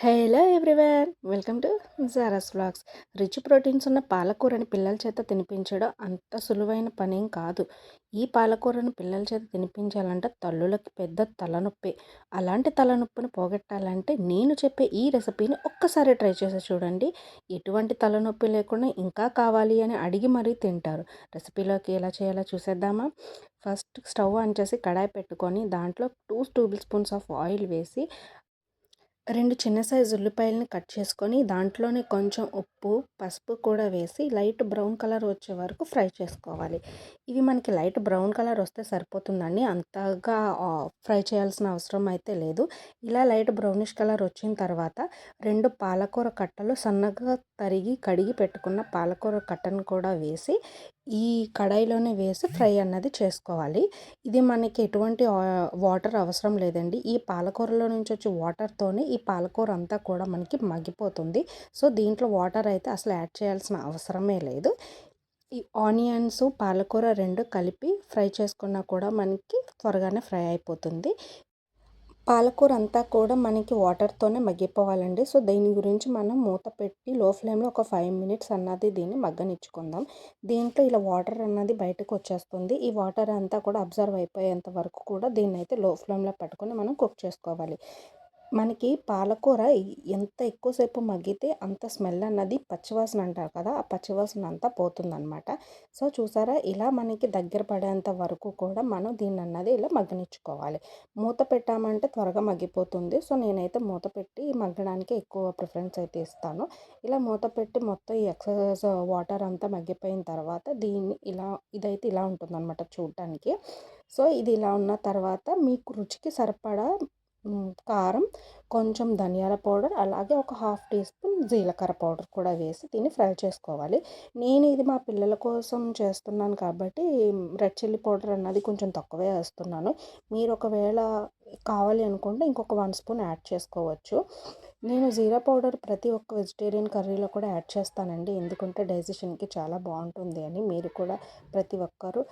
Hello everyone welcome to Jaras vlogs rich proteins ఉన్న పాలకూరని పిల్లల చేత తినిపించడం అంత సులువైన పనేం కాదు. ఈ పాలకూరను పిల్లల చేత తినిపించాలంటే తల్లులకి పెద్ద తలనొప్పి. అలాంటి తలనొప్పిని పోగొట్టాలంటే నేను చెప్పే ఈ రెసిపీని ఒక్కసారి ట్రై చేసి చూడండి. ఎటువంటి తలనొప్పి లేకుండా ఇంకా కావాలి అని అడిగి మరీ తింటారు. రెసిపీలోకి ఎలా చేయాలో చూసేద్దామా? ఫస్ట్ స్టవ్ ఆన్ చేసి కడాయి పెట్టుకొని దాంట్లో two table spoons of oil వేసి రెండు చిన్న సైజు ఉల్లిపాయలని కట్ చేసుకొని దాంట్లోనే కొంచెం ఉప్పు పసుపు కూడా వేసి లైట్ బ్రౌన్ కలర్ వచ్చే వరకు ఫ్రై చేసుకోవాలి. ఇవి మనకి లైట్ బ్రౌన్ కలర్ వస్తే సరిపోతుందండి. అంతగా ఫ్రై చేయాల్సిన అవసరం అయితే లేదు. ఇలా లైట్ బ్రౌనిష్ కలర్ వచ్చిన తర్వాత రెండు పాలకూర కట్టలు సన్నగా తరిగి కడిగి పెట్టుకున్న పాలకూర కట్టను కూడా వేసి ఈ కడాయిలోనే వేసి ఫ్రై అన్నది చేసుకోవాలి. ఇది మనకి ఎటువంటి వాటర్ అవసరం లేదండి. ఈ పాలకూరలో నుంచి వచ్చే వాటర్తోనే ఈ పాలకూర అంతా కూడా మనకి మగ్గిపోతుంది. సో దీంట్లో వాటర్ అయితే అసలు యాడ్ చేయాల్సిన అవసరమే లేదు. ఈ ఆనియన్స్ పాలకూర రెండు కలిపి ఫ్రై చేసుకున్నా కూడా మనకి త్వరగానే ఫ్రై అయిపోతుంది. పాలకూర అంతా కూడా మనకి వాటర్తోనే మగ్గిపోవాలండి. సో దీని గురించి మనం మూత పెట్టి లో ఫ్లేమ్లో ఒక ఫైవ్ మినిట్స్ అన్నది దీన్ని మగ్గనిచ్చుకుందాం. దీంట్లో ఇలా వాటర్ అన్నది బయటకు వచ్చేస్తుంది. ఈ వాటర్ అంతా కూడా అబ్జర్వ్ అయిపోయేంత వరకు కూడా దీన్ని అయితే లో ఫ్లేమ్లో పెట్టుకొని మనం కుక్ చేసుకోవాలి. మనకి పాలకూర ఎంత ఎక్కువసేపు మగ్గితే అంత స్మెల్ అన్నది పచ్చివాసన అంటారు కదా ఆ పచ్చివాసన అంతా పోతుందన్నమాట. సో చూసారా? ఇలా మనకి దగ్గర పడేంత వరకు కూడా మనం దీన్ని అన్నది ఇలా మగ్గనిచ్చుకోవాలి. మూత పెట్టామంటే త్వరగా మగ్గిపోతుంది. సో నేనైతే మూత పెట్టి మగ్గడానికి ఎక్కువ ప్రిఫరెన్స్ అయితే ఇస్తాను. ఇలా మూత పెట్టి మొత్తం ఈ ఎక్సర్సైజ్ వాటర్ అంతా మగ్గిపోయిన తర్వాత దీన్ని ఇలా ఇదైతే ఇలా ఉంటుందన్నమాట చూడటానికి సో ఇది ఇలా ఉన్న తర్వాత మీకు రుచికి సరిపడా కారం కొంచెం ధనియాల పౌడర్ అలాగే ఒక హాఫ్ టీ స్పూన్ జీలకర్ర పౌడర్ కూడా వేసి దీన్ని ఫ్రై చేసుకోవాలి. నేను ఇది మా పిల్లల కోసం చేస్తున్నాను కాబట్టి రెడ్ చిల్లీ పౌడర్ అన్నది కొంచెం తక్కువే వేస్తున్నాను. మీరు ఒకవేళ కావాలి అనుకుంటే ఇంకొక వన్ స్పూన్ యాడ్ చేసుకోవచ్చు. నేను జీరా పౌడర్ ప్రతి ఒక్క వెజిటేరియన్ కర్రీలో కూడా యాడ్ చేస్తానండి. ఎందుకంటే డైజెషన్కి చాలా బాగుంటుంది అని మీరు కూడా ప్రతి ఒక్కరు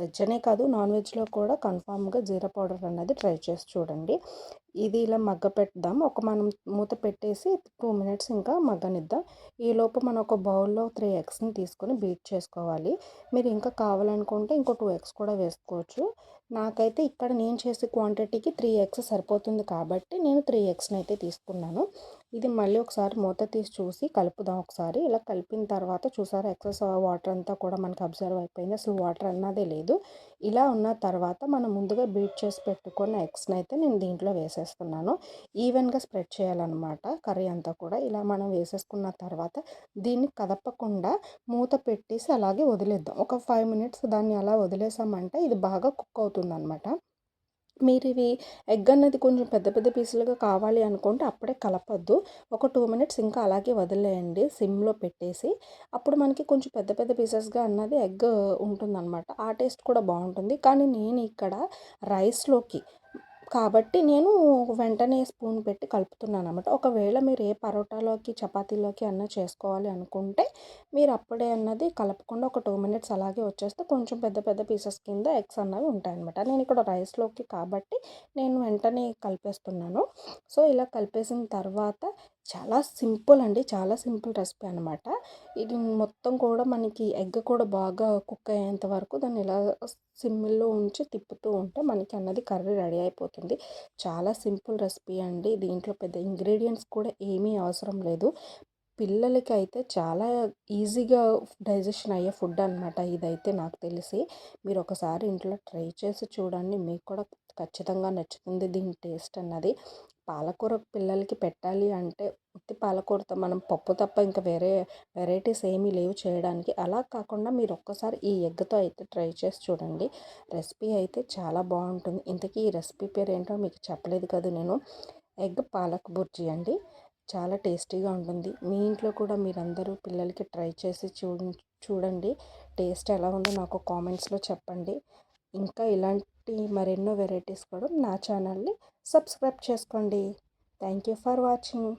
వెజ్ అనే కాదు నాన్ వెజ్లో కూడా కన్ఫామ్గా జీరా పౌడర్ అనేది ట్రై చేసి చూడండి. ఇది ఇలా మగ్గ పెడదాం. ఒక మనం మూత పెట్టేసి టూ మినిట్స్ ఇంకా మగ్గనిద్దాం. ఈలోపు మనం ఒక బౌల్లో త్రీ ఎగ్స్ని తీసుకొని బీట్ చేసుకోవాలి. మీరు ఇంకా కావాలనుకుంటే ఇంకో టూ ఎగ్స్ కూడా వేసుకోవచ్చు. నాకైతే ఇక్కడ నేను చేసే క్వాంటిటీకి త్రీ ఎగ్స్ సరిపోతుంది కాబట్టి నేను త్రీ ఎగ్స్ని అయితే తీసుకున్నాను. ఇది మళ్ళీ ఒకసారి మూత తీసి చూసి కలుపుదాం ఒకసారి. ఇలా కలిపిన తర్వాత చూసారా ఎక్సెస్ వాటర్ అంతా కూడా మనకి అబ్జర్వ్ అయిపోయింది. అసలు వాటర్ అన్నదే లేదు. ఇలా ఉన్న తర్వాత మనం ముందుగా బీట్ చేసి పెట్టుకున్న ఎగ్స్ని అయితే నేను దీంట్లో వేసేస్తున్నాను. ఈవెన్గా స్ప్రెడ్ చేయాలన్నమాట కర్రీ అంతా కూడా. ఇలా మనం వేసేసుకున్న తర్వాత దీన్ని కదపకుండా మూత పెట్టేసి అలాగే వదిలేద్దాం. ఒక ఫైవ్ మినిట్స్ దాన్ని అలా వదిలేసామంటే ఇది బాగా కుక్ అవుతుంది అనమాట మీరు ఇవి ఎగ్ అన్నది కొంచెం పెద్ద పెద్ద పీసులుగా కావాలి అనుకుంటే అప్పుడే కలపద్దు. ఒక టూ మినిట్స్ ఇంకా అలాగే వదిలేయండి. సిమ్లో పెట్టేసి అప్పుడు మనకి కొంచెం పెద్ద పెద్ద పీసెస్గా అన్నది ఎగ్ ఉంటుందన్నమాట. ఆ టేస్ట్ కూడా బాగుంటుంది. కానీ నేను ఇక్కడ రైస్లోకి కాబట్టి నేను వెంటనే స్పూన్ పెట్టి కలుపుతున్నాను అనమాట ఒకవేళ మీరు ఏ పరోటాలోకి చపాతీలోకి అన్న చేసుకోవాలి అనుకుంటే మీరు అప్పుడే అన్నది కలపకుండా ఒక టూ మినిట్స్ అలాగే వచ్చేస్తే కొంచెం పెద్ద పెద్ద పీసెస్ కింద ఎగ్స్ అన్నవి ఉంటాయన్నమాట. నేను ఇక్కడ రైస్లోకి కాబట్టి నేను వెంటనే కలిపేస్తున్నాను. సో ఇలా కలిపేసిన తర్వాత చాలా సింపుల్ అండి. చాలా సింపుల్ రెసిపీ అనమాట ఇది మొత్తం కూడా మనకి ఎగ్ కూడా బాగా కుక్ అయ్యేంత వరకు దాన్ని ఇలా సిమ్మిల్లో ఉంచి తిప్పుతూ ఉంటే మనకి అన్నది కర్రీ రెడీ అయిపోతుంది. చాలా సింపుల్ రెసిపీ అండి. దీంట్లో పెద్ద ఇంగ్రీడియంట్స్ కూడా ఏమీ అవసరం లేదు. పిల్లలకి అయితే చాలా ఈజీగా డైజెషన్ అయ్యే ఫుడ్ అనమాట ఇదైతే నాకు తెలిసి. మీరు ఒకసారి ఇంట్లో ట్రై చేసి చూడండి. మీకు కూడా ఖచ్చితంగా నచ్చుతుంది దీని టేస్ట్ అన్నది. పాలకూర పిల్లలకి పెట్టాలి అంటే ఉత్తి పాలకూరతో మనం పప్పు తప్ప ఇంకా వేరే వెరైటీస్ ఏమీ లేవు చేయడానికి. అలా కాకుండా మీరు ఒక్కసారి ఈ ఎగ్తో అయితే ట్రై చేసి చూడండి. రెసిపీ అయితే చాలా బాగుంటుంది. ఇంతకీ ఈ రెసిపీ పేరు ఏంటో మీకు చెప్పలేదు కదా నేను. ఎగ్ పాలక్ బుర్జీ అండి. చాలా టేస్టీగా ఉంటుంది. మీ ఇంట్లో కూడా మీరందరూ పిల్లలకి ట్రై చేసి చూ చూడండి. టేస్ట్ ఎలా ఉందో నాకు కామెంట్స్లో చెప్పండి. ఇంకా ఇలాంటి మరెన్నో వెరైటీస్ కూడా నా ఛానల్ని సబ్స్క్రైబ్ చేసుకోండి. Thank you for watching.